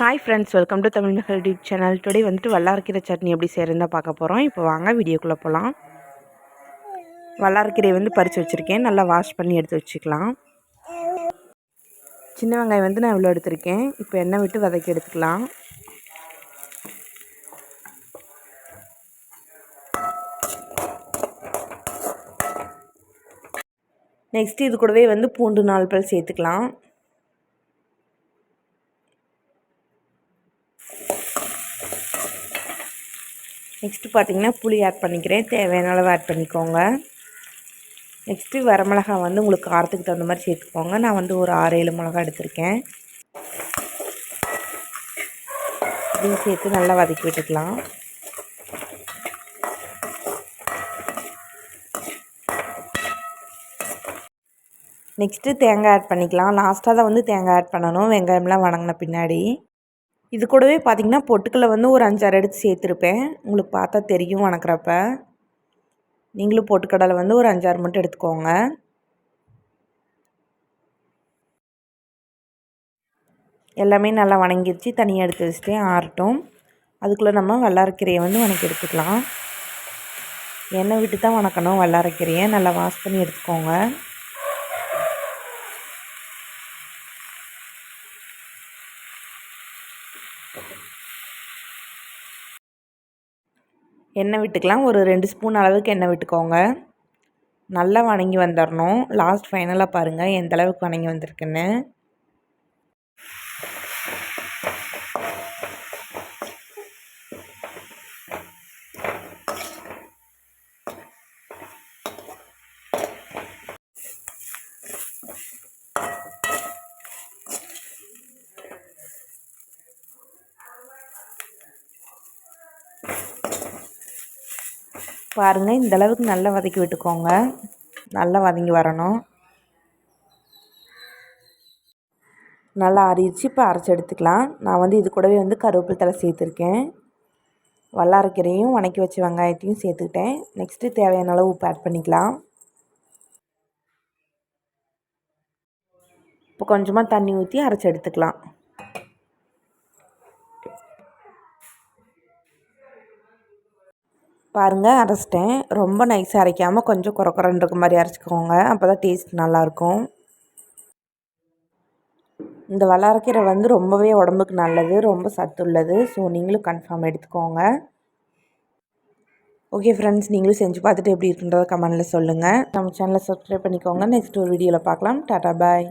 Hi friends welcome to Tamil Magal YouTube channel today வந்துட்டு வல்லாரக்கீரை சட்னி எப்படி செய்கிறதா பார்க்க போகிறோம் இப்போ வாங்க வீடியோக்குள்ளே போகலாம் வல்லாரக்கீரையை வந்து பறித்து வச்சுருக்கேன். நல்லா வாஷ் பண்ணி எடுத்து வச்சுக்கலாம். சின்ன வெங்காயம் வந்து நான் இவ்வளோ எடுத்திருக்கேன். இப்போ எண்ணெய் விட்டு வதக்கி எடுத்துக்கலாம். நெக்ஸ்ட்டு இது கூடவே வந்து பூண்டு நாலு பல் சேர்த்துக்கலாம். நெக்ஸ்ட்டு பார்த்திங்கன்னா புளி ஆட் பண்ணிக்கிறேன். தேவையான அளவு ஆட் பண்ணிக்கோங்க. நெக்ஸ்ட்டு வரமிளகா வந்து உங்களுக்கு காரத்துக்கு தகுந்த மாதிரி சேர்த்துக்கோங்க. நான் வந்து ஒரு ஆறு ஏழு மிளகா எடுத்திருக்கேன். இதையும் சேர்த்து நல்லா வதக்கி விட்டுக்கலாம். நெக்ஸ்ட்டு தேங்காய் ஆட் பண்ணிக்கலாம். லாஸ்ட்டாக தான் வந்து தேங்காய் ஆட் பண்ணணும். வெங்காயம்லாம் வணங்கின பின்னாடி. இது கூடவே பார்த்திங்கன்னா பொட்டுக்களை வந்து ஒரு அஞ்சாறு எடுத்து சேர்த்துருப்பேன். உங்களுக்கு பார்த்தா தெரியும் வணக்கிறப்ப. நீங்களும் பொட்டுக்கடலை வந்து ஒரு அஞ்சாறு மட்டும் எடுத்துக்கோங்க. எல்லாமே நல்லா வணங்கிடுச்சு தனியாக எடுத்து வச்சுட்டேன். ஆறட்டும். அதுக்குள்ளே நம்ம வல்லாரக்கீரையை வந்து வணக்கி எடுத்துக்கலாம். எண்ணெய் விட்டு தான் வணக்கணும். வல்லாரக்கீரையை நல்லா வாஷ் பண்ணி எடுத்துக்கோங்க. எண்ணெய் விட்டுக்கலாம். ஒரு ரெண்டு ஸ்பூன் அளவுக்கு எண்ணெய் விட்டுக்கோங்க. நல்லா வணங்கி வந்துடணும் லாஸ்ட் ஃபைனலாக பாருங்கள் எந்த அளவுக்கு வணங்கி வந்திருக்குன்னு. பாருங்கள் இந்தளவுக்கு நல்லா வதக்கி விட்டுக்கோங்க. நல்லா வதங்கி வரணும். நல்லா அரிச்சு இப்போ அரைச்சி எடுத்துக்கலாம். நான் வந்து இது கூடவே வந்து கருவேப்பிலை தலை சேர்த்துருக்கேன். வல்லாரக்கீரையும் வணக்கி வச்ச வெங்காயத்தையும் சேர்த்துக்கிட்டேன். நெக்ஸ்ட்டு தேவையான அளவு உப்பு ஆட் பண்ணிக்கலாம். இப்போ கொஞ்சமாக தண்ணி ஊற்றி அரைச்சி எடுத்துக்கலாம். பாருங்கள் அரைச்சிட்டேன். ரொம்ப நைஸாக அரைக்காமல் கொஞ்சம் குறை இருக்க மாதிரி அரைச்சிக்கோங்க. அப்போ தான் டேஸ்ட் நல்லாயிருக்கும். இந்த வல்லாரக்கீரை வந்து ரொம்பவே உடம்புக்கு நல்லது ரொம்ப சத்துள்ளது ஸோ நீங்களும் கன்ஃபார்ம் எடுத்துக்கோங்க. ஓகே ஃப்ரெண்ட்ஸ் நீங்களும் செஞ்சு பார்த்துட்டு எப்படி இருக்குன்றத கமெண்டில் சொல்லுங்கள் நம்ம சேனலை சப்ஸ்கிரைப் பண்ணிக்கோங்க. நெக்ஸ்ட் ஒரு வீடியோவில் பார்க்கலாம். டாட்டா பாய்